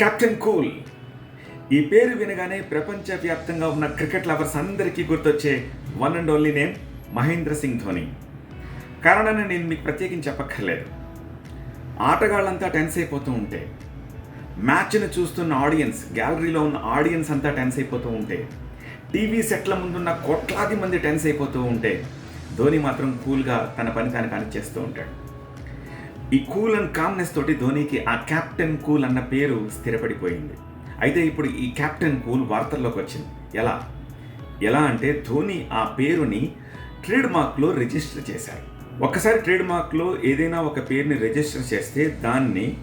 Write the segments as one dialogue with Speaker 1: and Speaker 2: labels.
Speaker 1: Captain cool ఈ పేరు వినగానే ప్రపంచవ్యాప్తంగా ఉన్న క్రికెట్ లవర్స్ అందరికీ గుర్తొచ్చే one and only name Mahendra Singh Dhoni. కారణాన్ని నేను మీకు ప్రత్యేకించి చెప్పక్కర్లేదు. ఆటగాళ్ళంతా టెన్స్ అయిపోతూ ఉంటే మ్యాచ్ను చూస్తున్న ఆడియన్స్ గ్యాలరీలో ఉన్న ఆడియన్స్ అంతా టెన్స్ అయిపోతూ ఉంటే టీవీ సెట్ల ముందున్న కోట్లాది మంది టెన్స్ అయిపోతూ ఉంటే ధోని మాత్రం కూల్గా తన పని కాని కానీ చేస్తూ ఉంటాడు. ఈ కూల్ అండ్ కామ్నెస్ తోటి ధోనికి ఆ కెప్టెన్ కూల్ అన్న పేరు స్థిరపడిపోయింది. అయితే ఇప్పుడు ఈ కెప్టెన్ కూల్ వార్తల్లోకి వచ్చింది. ఎలా? ఎలా అంటే ధోని ఆ పేరుని ట్రేడ్ మార్క్లో రిజిస్టర్ చేశారు. ఒక్కసారి ట్రేడ్ మార్క్లో ఏదైనా ఒక పేరుని రిజిస్టర్ చేస్తే దాన్ని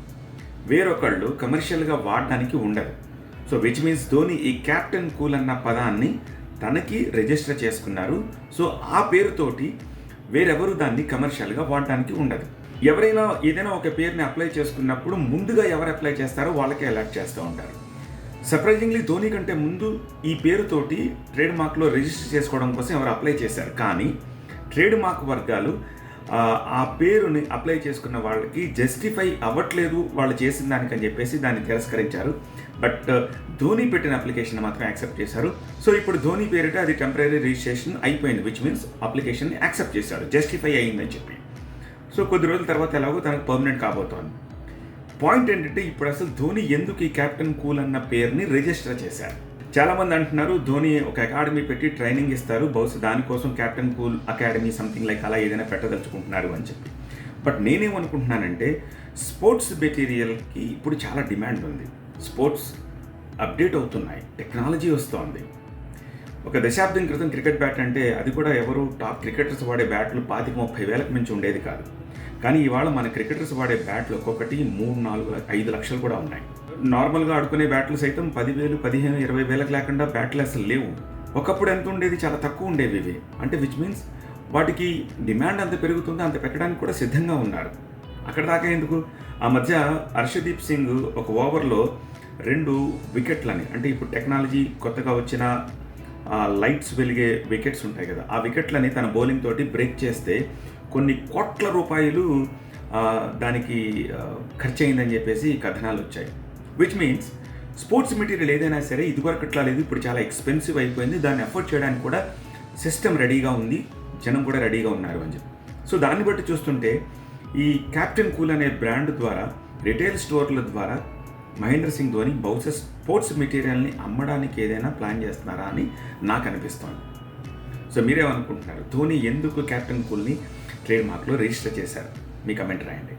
Speaker 1: వేరొకళ్ళు కమర్షియల్గా వాడడానికి ఉండదు. సో విచ్ మీన్స్ ధోని ఈ కెప్టెన్ కూల్ అన్న పదాన్ని తనకి రిజిస్టర్ చేసుకున్నారు. సో ఆ పేరుతోటి వేరెవరు దాన్ని కమర్షియల్గా వాడడానికి ఉండదు. ఎవరైనా ఏదైనా ఒక పేరుని అప్లై చేసుకున్నప్పుడు ముందుగా ఎవరు అప్లై చేస్తారో వాళ్ళకే అలర్ట్ చేస్తూ ఉంటారు. సర్ప్రైజింగ్లీ ధోని కంటే ముందు ఈ పేరుతోటి ట్రేడ్ మార్క్లో రిజిస్టర్ చేసుకోవడం కోసం ఎవరు అప్లై చేశారు. కానీ ట్రేడ్ మార్క్ వర్గాలు ఆ, పేరుని అప్లై చేసుకున్న వాళ్ళకి జస్టిఫై అవ్వట్లేదు వాళ్ళు చేసిన దానికని చెప్పేసి దాన్ని తిరస్కరించారు. బట్ uh, ధోని పెట్టిన అప్లికేషన్ మాత్రం యాక్సెప్ట్ చేశారు. సో ఇప్పుడు ధోని పేరిట అది టెంపరీ రిజిస్ట్రేషన్ అయిపోయింది విచ్ మీన్స్ అప్లికేషన్ యాక్సెప్ట్ చేశాడు జస్టిఫై అయ్యిందని చెప్పి. సో కొద్ది రోజుల తర్వాత ఎలాగో తనకు పర్మనెంట్ కాబోతోంది. పాయింట్ ఏంటంటే ఇప్పుడు అసలు ధోని ఎందుకు ఈ కెప్టెన్ కూల్ అన్న పేరుని రిజిస్టర్ చేశారు. చాలామంది అంటున్నారు ధోని ఒక అకాడమీ పెట్టి ట్రైనింగ్ ఇస్తారు బహుశా దానికోసం captain cool academy something like అలా ఏదైనా పెట్టదలుచుకుంటున్నారు అని చెప్పి. బట్ నేనేమనుకుంటున్నానంటే స్పోర్ట్స్ మెటీరియల్కి ఇప్పుడు చాలా డిమాండ్ ఉంది. స్పోర్ట్స్ అప్డేట్ అవుతున్నాయి టెక్నాలజీ వస్తోంది. ఒక దశాబ్దం క్రితం క్రికెట్ బ్యాట్ అంటే అది కూడా ఎవరు టాప్ క్రికెటర్స్ వాడే బ్యాట్లు పాతిక ముప్పై వేలకు మించి ఉండేది కాదు. కానీ ఇవాళ మన క్రికెటర్స్ వాడే బ్యాట్లు ఒక్కొక్కటి మూడు నాలుగు ఐదు లక్షలు కూడా ఉన్నాయి. నార్మల్గా ఆడుకునే బ్యాట్లు సైతం పదివేలు పదిహేను ఇరవై వేలకు లేకుండా బ్యాట్లు అసలు లేవు. ఒకప్పుడు ఎంత ఉండేది? చాలా తక్కువ ఉండేవి ఇవి. అంటే విచ్ మీన్స్ వాటికి డిమాండ్ అంత పెరుగుతుందో అంత పెట్టడానికి కూడా సిద్ధంగా ఉన్నారు. అక్కడ దాకా ఎందుకు? ఆ మధ్య హర్షదీప్ సింగ్ ఒక ఓవర్లో రెండు వికెట్లని అంటే ఇప్పుడు టెక్నాలజీ కొత్తగా వచ్చిన లైట్స్ వెలిగే వికెట్స్ ఉంటాయి కదా ఆ వికెట్లని తన బౌలింగ్ తోటి బ్రేక్ చేస్తే కొన్ని కోట్ల రూపాయలు దానికి ఖర్చయిందని ఖర్చు అయిందని చెప్పేసి కథనాలు వచ్చాయి విచ్ మీన్స్ స్పోర్ట్స్ మెటీరియల్ ఏదైనా సరే ఇదివరకు ఇట్లా లేదు ఇప్పుడు చాలా ఎక్స్పెన్సివ్ అయిపోయింది. దాన్ని అఫోర్డ్ చేయడానికి కూడా సిస్టమ్ రెడీగా ఉంది. జనం కూడా రెడీగా ఉన్నారు అని చెప్పి. సో దాన్ని బట్టి చూస్తుంటే ఈ క్యాప్టెన్ కూల్ అనే బ్రాండ్ ద్వారా రిటైల్ స్టోర్ల ద్వారా మహేంద్ర సింగ్ ధోని బహుశా స్పోర్ట్స్ మెటీరియల్ని అమ్మడానికి ఏదైనా ప్లాన్ చేస్తున్నారా అని నాకు అనిపిస్తోంది. సో మీరేమనుకుంటున్నారు? ధోని ఎందుకు క్యాప్టెన్ కూల్ని ట్రేడ్ మార్క్లో రిజిస్టర్ చేశారు? మీ కమెంట్ రాయండి.